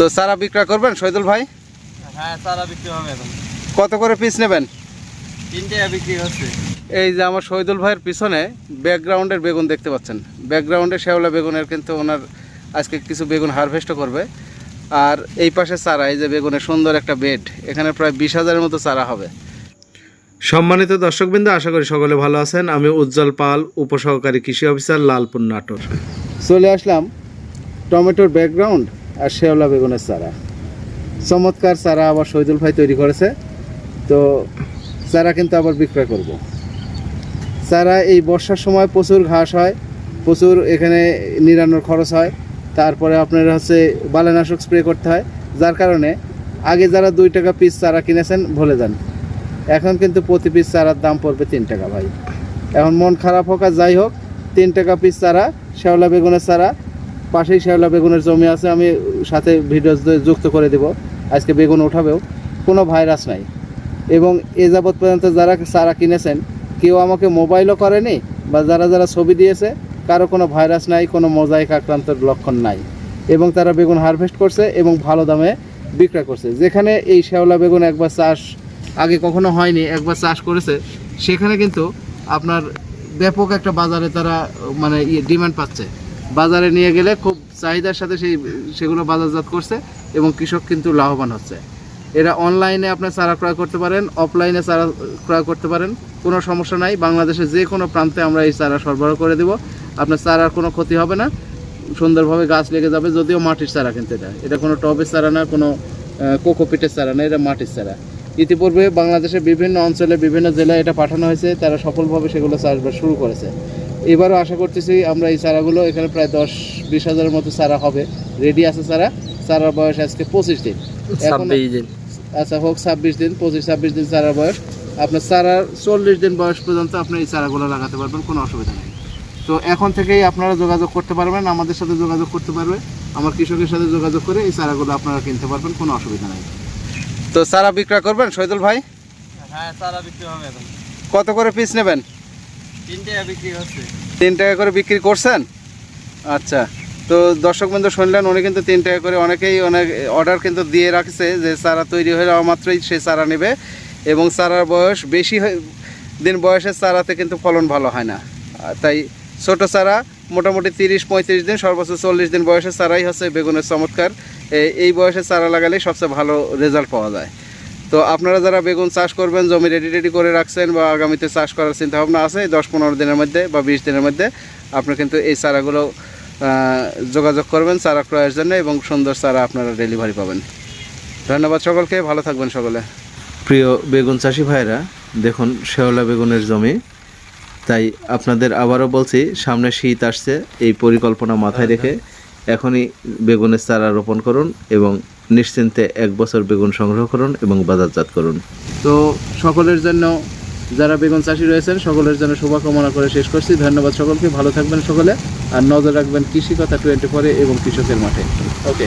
তো চারা বিক্রয় করবেন শহীদুল ভাই? হ্যাঁ তারা বিক্রি হবে এখন। কত করে পিস নেবেন? তিনটে বিক্রি হচ্ছে। এই যে আমার শহীদুল ভাইয়ের পিছনে ব্যাকগ্রাউন্ডের বেগুন দেখতে পাচ্ছেন। ব্যাকগ্রাউন্ডে শেওলা বেগুনের কিন্তু ওনার আজকে কিছু বেগুন হারভেস্টও করবে। আর এই পাশে চারা এই যে বেগুনের সুন্দর একটা বেড এখানে প্রায় বিশ হাজারের মতো চারা হবে। সম্মানিত দর্শকবৃন্দ আশা করি সকলে ভালো আছেন। আমি উজ্জ্বল পাল উপসহকারী কৃষি অফিসার লালপুর নাটোর। চলে আসলাম টমেটোর ব্যাকগ্রাউন্ড আর শেওলা বেগুনের চারা। চমৎকার চারা আবার শহীদুল ভাই তৈরি করেছে। তো চারা কিন্তু আবার বিক্রয় করব। চারা এই বর্ষার সময় প্রচুর ঘাস হয়, প্রচুর এখানে নিরানোর খরচ হয়। তারপরে আপনার হচ্ছে বালানাশক স্প্রে করতে হয়। যার কারণে আগে যারা দুই টাকা পিস চারা কিনেছেন, ভুলে যান। এখন কিন্তু প্রতি পিস চারার দাম পড়বে তিন টাকা ভাই। এখন মন খারাপ হোক আর যাই হোক, তিন টাকা পিস চারা, শেওলা বেগুনের চারা পাশেই শেওলা বেগুনের জমি আছে, আমি সাথে ভিডিও যুক্ত করে দেব। আজকে বেগুন উঠাবেও কোনো ভাইরাস নাই। এবং এ যাবৎ পর্যন্ত যারা চারা কিনেছেন, কেউ আমাকে মোবাইলও করেনি বা যারা যারা ছবি দিয়েছে, কারও কোনো ভাইরাস নাই, কোনো মোজাইক আক্রান্তের লক্ষণ নাই। এবং তারা বেগুন হারভেস্ট করছে এবং ভালো দামে বিক্রয় করছে। যেখানে এই শেওলা বেগুন একবার চাষ আগে কখনো হয়নি, একবার চাষ করেছে, সেখানে কিন্তু আপনার ব্যাপক একটা বাজারে তারা মানে ইয়ে ডিমান্ড পাচ্ছে। বাজারে নিয়ে গেলে খুব চাহিদার সাথে সেই, সেগুলো বাজারজাত করছে এবং কৃষক কিন্তু লাভবান হচ্ছে। এরা অনলাইনে আপনার চারা ক্রয় করতে পারেন অফলাইনে চারা ক্রয় করতে পারেন, কোনো সমস্যা নাই। বাংলাদেশের যে কোনো প্রান্তে আমরা এই চারা সরবরাহ করে দেব। আপনার চারার কোনো ক্ষতি হবে না। সুন্দরভাবে গাছ লেগে যাবে, যদিও মাটির চারা কিন্তু এটা এটা কোনো টবের চারা না, কোনো কোকোপিটের চারা না, এটা মাটির চারা। ইতিপূর্বে বাংলাদেশের বিভিন্ন অঞ্চলে, বিভিন্ন জেলায় এটা পাঠানো হয়েছে। তারা সফলভাবে সেগুলো চাষবাস শুরু করেছে। এবারও আশা করতেছি আমরা এই চারাগুলো এখানে প্রায় দশ বিশ হাজারের মতো চারা হবে। রেডি আছে চারা। চারার বয়স আজকে পঁচিশ দিন। এখন আচ্ছা হোক ছাব্বিশ দিন পঁচিশ ছাব্বিশ দিন চারার বয়স। আপনার চারার চল্লিশ দিন বয়স পর্যন্ত আপনি এই চারাগুলো লাগাতে পারবেন কোনো অসুবিধা নেই। তো এখন থেকেই আপনারা যোগাযোগ করতে পারবেন আমাদের সাথে যোগাযোগ করতে পারবে আমার কৃষকের সাথে যোগাযোগ করে এই চারাগুলো আপনারা কিনতে পারবেন কোনো অসুবিধা নেই। তো চারা বিক্রয় করবেন শহীদুল ভাই? হ্যাঁ চারা বিক্রি হবে এখন। কত করে পিস নেবেন? তিন টাকা করে বিক্রি করছেন? আচ্ছা তো দর্শক বন্ধু শুনলেন, উনি কিন্তু তিন টাকা করে অনেকেই অনেক অর্ডার কিন্তু দিয়ে রাখছে যে চারা তৈরি হয়ে যাওয়া মাত্রই সে চারা নেবে এবং চারার বয়স বেশি দিন বয়সের চারাতে কিন্তু ফলন ভালো হয় না। তাই ছোট চারা মোটামুটি তিরিশ, পঁয়ত্রিশ দিন, সর্বোচ্চ চল্লিশ দিন বয়সের চারাই হচ্ছে বেগুনের চমৎকার। এই বয়সের চারা লাগালে সবচেয়ে ভালো রেজাল্ট পাওয়া যায়। তো আপনারা যারা বেগুন চাষ করবেন জমি রেডি রেডি করে রাখছেন বা আগামীতে চাষ করার চিন্তা ভাবনা আছে দশ পনেরো দিনের মধ্যে বা বিশ দিনের মধ্যে আপনি কিন্তু এই চারাগুলো যোগাযোগ করবেন চারা ক্রয়ের জন্য এবং সুন্দর চারা আপনারা ডেলিভারি পাবেন। ধন্যবাদ সকলকে ভালো থাকবেন সকলে। প্রিয় বেগুন চাষি ভাইরা দেখুন শেওলা বেগুনের জমি। তাই আপনাদের আবারও বলছি সামনে শীত আসছে এই পরিকল্পনা মাথায় রেখে এখনই বেগুনের চারা রোপণ করুন এবং নিশ্চিন্তে এক বছর বেগুন সংগ্রহ করুন এবং বাজারজাত করুন। তো সকলের জন্য, যারা বেগুন চাষি রয়েছেন, সকলের জন্য শুভকামনা করে শেষ করছি। ধন্যবাদ সকলকে, ভালো থাকবেন সকলে, আর নজর রাখবেন কৃষি কথা টোয়েন্টি ফোরে এবং কৃষকের মাঠে। ওকে।